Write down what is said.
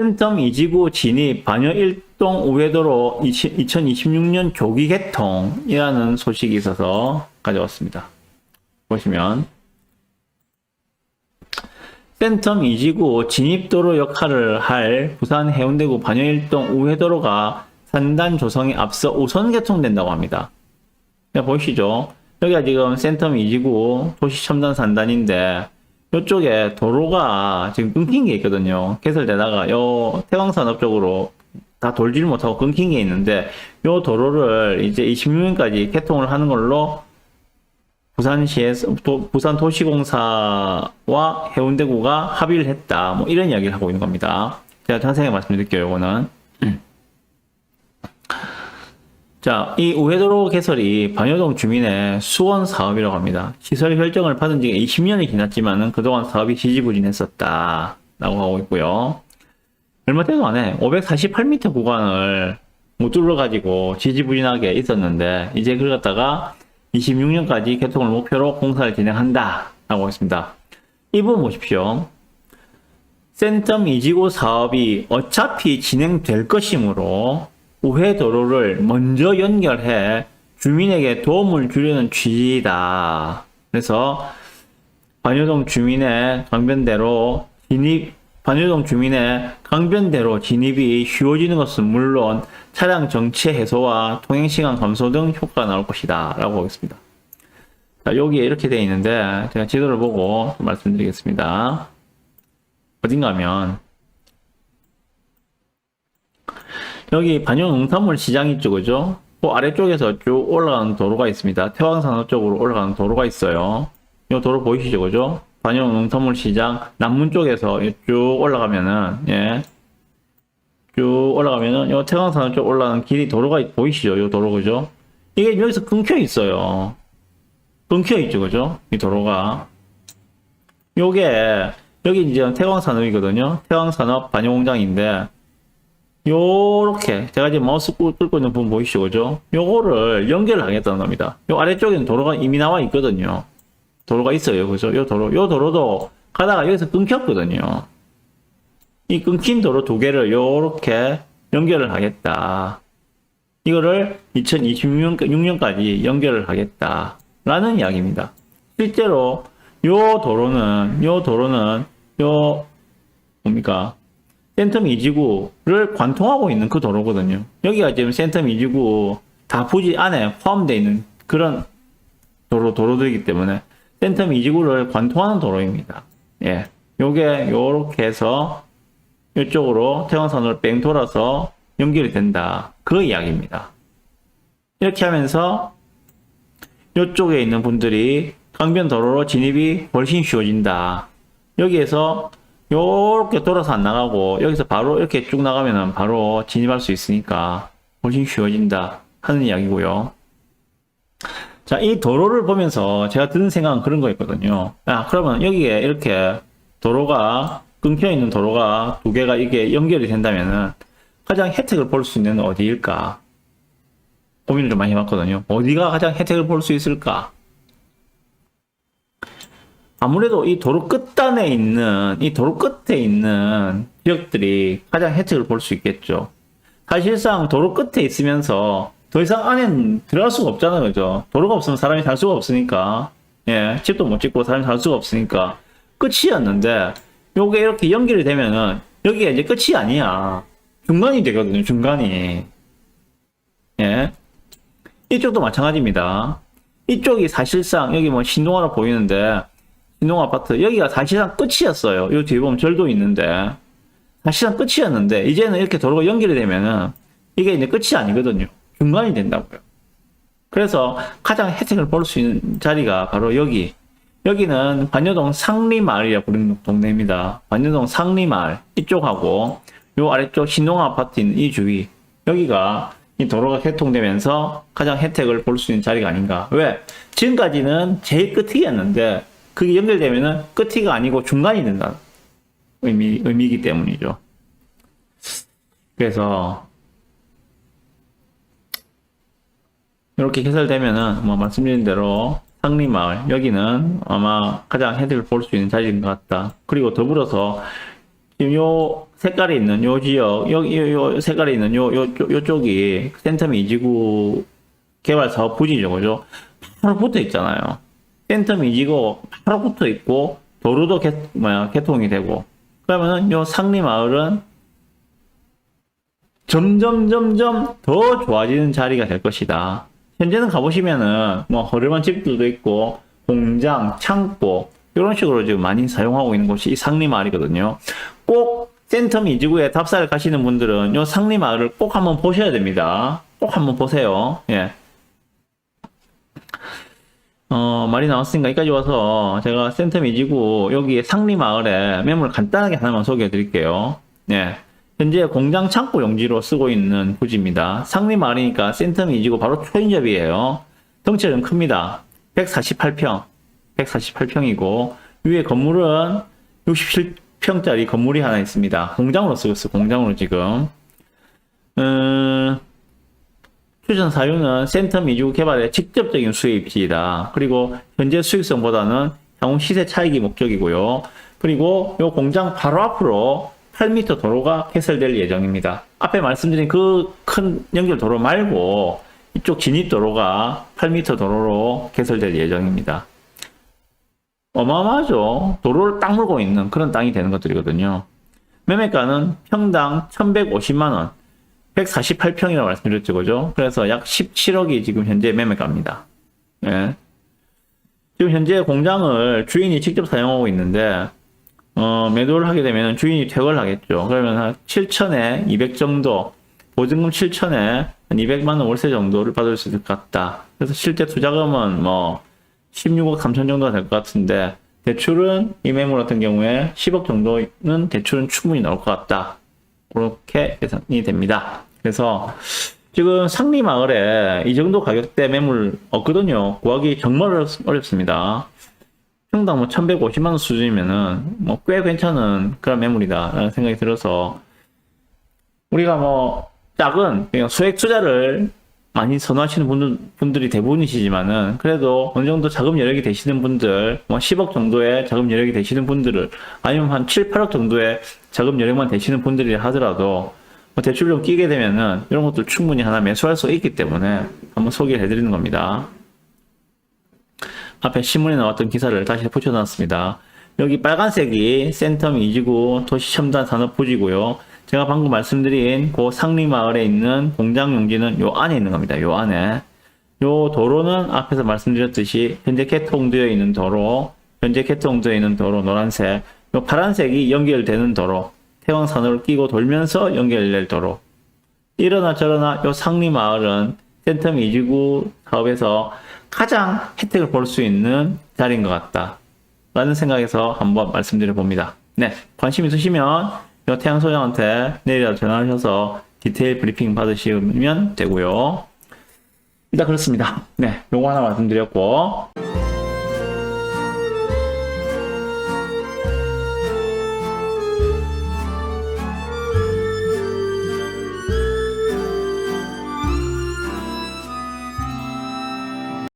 센텀 이지구 진입 반여 일동 우회도로 2026년 조기 개통이라는 소식이 있어서 가져왔습니다. 보시면 센텀 이지구 진입도로 역할을 할 부산 해운대구 반여 일동 우회도로가 산단 조성에 앞서 우선 개통된다고 합니다. 자, 보시죠. 여기가 지금 센텀 이지구 도시 첨단 산단인데 이쪽에 도로가 지금 끊긴 게 있거든요. 개설되다가 요 태광산업 쪽으로 다 돌지를 못하고 끊긴 게 있는데 요 도로를 이제 26년까지 개통을 하는 걸로 부산시에서 도- 부산 도시공사와 해운대구가 합의를 했다. 뭐 이런 이야기를 하고 있는 겁니다. 제가 자세히 말씀드릴게요. 이거는. 자, 이 우회도로 개설이 반여동 주민의 수원 사업이라고 합니다. 시설 결정을 받은 지가 20년이 지났지만은 그동안 사업이 지지부진했었다. 라고 하고 있고요. 얼마 때도 안에 548m 구간을 못 뚫어가지고 지지부진하게 있었는데, 이제 그걸 갖다가 26년까지 개통을 목표로 공사를 진행한다. 라고 했습니다. 이 부분 보십시오. 센텀 이지구 사업이 어차피 진행될 것이므로 우회 도로를 먼저 연결해 주민에게 도움을 주려는 취지이다. 그래서 반여동 주민의 강변대로 진입 반여동 주민의 강변대로 진입이 쉬워지는 것은 물론 차량 정체 해소와 통행 시간 감소 등 효과가 나올 것이다. 라고 하겠습니다. 자, 여기에 이렇게 되어 있는데 제가 지도를 보고 좀 말씀드리겠습니다. 어딘가 하면 여기 반영 농산물 시장 있죠, 그죠? 그 아래쪽에서 쭉 올라가는 도로가 있습니다. 태왕산업 쪽으로 올라가는 도로가 있어요. 이 도로 보이시죠, 그죠? 반영 농산물 시장 남문 쪽에서 쭉 올라가면은 예, 쭉 올라가면은 이 태왕산업 쪽 올라가는 길이 도로가 보이시죠, 이 도로 그죠? 이게 여기서 끊겨 있어요. 끊겨 있죠, 그죠? 이 도로가. 요게 여기 이제 태광산업이거든요. 태광산업 반영공장인데 요렇게 제가 지금 마우스 꾹 뚫고 있는 부분 보이시죠, 그죠? 요거를 연결을 하겠다는 겁니다. 요 아래쪽에는 도로가 이미 나와 있거든요. 도로가 있어요, 그죠? 요 도로, 요 도로도 가다가 여기서 끊겼거든요. 이 끊긴 도로 두 개를 요렇게 연결을 하겠다. 이거를 2026년까지 연결을 하겠다. 라는 이야기입니다. 실제로 요 도로는, 요 도로는, 요, 뭡니까? 센텀 이지구를 관통하고 있는 그 도로거든요. 여기가 지금 센텀 이지구 다 부지 안에 포함되어 있는 그런 도로, 도로들이기 때문에 센텀 이지구를 관통하는 도로입니다. 예. 요게 요렇게 해서 이쪽으로 태광선을 뺑 돌아서 연결이 된다. 그 이야기입니다. 이렇게 하면서 이쪽에 있는 분들이 강변 도로로 진입이 훨씬 쉬워진다. 여기에서 요렇게 돌아서 안 나가고 여기서 바로 이렇게 쭉 나가면은 바로 진입할 수 있으니까 훨씬 쉬워진다 하는 이야기고요. 자, 이 도로를 보면서 제가 드는 생각은 그런 거였거든요. 아, 그러면 여기에 이렇게 도로가 끊겨 있는 도로가 두 개가 이게 연결이 된다면은 가장 혜택을 볼 수 있는 어디일까? 고민을 좀 많이 해봤거든요. 어디가 가장 혜택을 볼 수 있을까? 아무래도 이 도로 끝단에 있는, 이 도로 끝에 있는 지역들이 가장 혜택을 볼 수 있겠죠. 사실상 도로 끝에 있으면서 더 이상 안에 들어갈 수가 없잖아요. 그죠? 도로가 없으면 사람이 살 수가 없으니까. 예, 집도 못 짓고 사람이 살 수가 없으니까. 끝이었는데, 요게 이렇게 연결이 되면은, 여기가 이제 끝이 아니야. 중간이 되거든요, 중간이. 예. 이쪽도 마찬가지입니다. 이쪽이 사실상, 여기 뭐 신동아로 보이는데, 신동 아파트, 여기가 사실상 끝이었어요. 요 뒤에 보면 절도 있는데, 사실상 끝이었는데, 이제는 이렇게 도로가 연결이 되면은, 이게 이제 끝이 아니거든요. 중간이 된다고요. 그래서 가장 혜택을 볼 수 있는 자리가 바로 여기. 여기는 반여동 상리마을이라 부르는 동네입니다. 반여동 상리마을 이쪽하고 요 아래쪽 신동 아파트 있는 이 주위 여기가 이 도로가 개통되면서 가장 혜택을 볼 수 있는 자리가 아닌가. 왜? 지금까지는 제일 끝이었는데 그게 연결되면은 끝이가 아니고 중간이 된다. 의미, 의미이기 때문이죠. 그래서 이렇게 개설되면은 뭐 말씀드린 대로 상리마을 여기는 아마 가장 혜택을 볼 수 있는 자리인 것 같다. 그리고 더불어서 요 색깔이 있는 요 지역, 요, 요, 요 색깔이 있는 요, 요, 요, 요쪽이 센텀 이지구 개발 사업 부지죠, 그죠? 바로 붙어 있잖아요. 센텀 이지구 바로 붙어 있고, 도로도 개, 뭐야, 개통이 되고. 그러면은 요 상리 마을은 점점, 점점 더 좋아지는 자리가 될 것이다. 현재는 가보시면은, 뭐, 허름한 집들도 있고, 공장, 창고, 이런 식으로 지금 많이 사용하고 있는 곳이 이 상리 마을이거든요. 꼭 센텀 이지구에 답사를 가시는 분들은 요 상리 마을을 꼭 한번 보셔야 됩니다. 꼭 한번 보세요. 예. 어, 말이 나왔으니까 여기까지 와서 제가 센텀 이지구 여기 상리 마을에 매물 간단하게 하나만 소개해 드릴게요. 예. 현재 공장 창고 용지로 쓰고 있는 부지입니다. 상리 마을이니까 센텀 이지구 바로 초인접이에요. 덩치가 좀 큽니다. 148평. 148평이고 위에 건물은 67평짜리 건물이 하나 있습니다. 공장으로 쓰고 있어요. 공장으로 지금. 음, 추천 사유는 센텀 이주 개발의 직접적인 수입지이다. 그리고 현재 수익성보다는 향후 시세 차익이 목적이고요. 그리고 이 공장 바로 앞으로 8m 도로가 개설될 예정입니다. 앞에 말씀드린 그 큰 연결 도로 말고 이쪽 진입 도로가 8m 도로로 개설될 예정입니다. 어마어마하죠. 도로를 딱 물고 있는 그런 땅이 되는 것들이거든요. 매매가는 평당 1150만원, 148평이라고 말씀드렸죠. 그죠? 그래서 약 17억이 지금 현재 매매가입니다. 예. 지금 현재 공장을 주인이 직접 사용하고 있는데, 어, 매도를 하게 되면 주인이 퇴거를 하겠죠. 그러면 한 7천에 200 정도, 보증금 7천에 한 200만원 월세 정도를 받을 수 있을 것 같다. 그래서 실제 투자금은 뭐, 16억 3천 정도가 될 것 같은데 대출은 이 매물 같은 경우에 10억 정도는 대출은 충분히 나올 것 같다. 그렇게 예상이 됩니다. 그래서 지금 상리 마을에 이 정도 가격대 매물 없거든요. 구하기 정말 어렵, 어렵습니다. 평당 뭐 1150만 원 수준이면은 뭐 꽤 괜찮은 그런 매물이다라는 생각이 들어서 우리가 뭐 작은 그냥 소액 투자를 많이 선호하시는 분들, 분들이 대부분이시지만은 그래도 어느 정도 자금 여력이 되시는 분들 뭐 10억 정도의 자금 여력이 되시는 분들을 아니면 한 7, 8억 정도의 자금 여력만 되시는 분들이 하더라도 뭐 대출 좀 끼게 되면은 이런 것들 충분히 하나 매수할 수 있기 때문에 한번 소개를 해드리는 겁니다. 앞에 신문에 나왔던 기사를 다시 붙여놨습니다. 여기 빨간색이 센텀 이지구 도시 첨단 산업 부지고요. 제가 방금 말씀드린 그 상리마을에 있는 공장 용지는 요 안에 있는 겁니다. 요 안에. 요 도로는 앞에서 말씀드렸듯이 현재 개통되어 있는 도로, 현재 개통되어 있는 도로 노란색, 요 파란색이 연결되는 도로, 태왕산을 끼고 돌면서 연결될 도로. 이러나 저러나 요 상리마을은 센텀 이지구 사업에서 가장 혜택을 볼 수 있는 자리인 것 같다. 라는 생각에서 한번 말씀드려 봅니다. 네, 관심 있으시면 요 태양 소장한테 내일이라도 전화하셔서 디테일 브리핑 받으시면 되고요. 일단 그렇습니다. 네, 요거 하나 말씀드렸고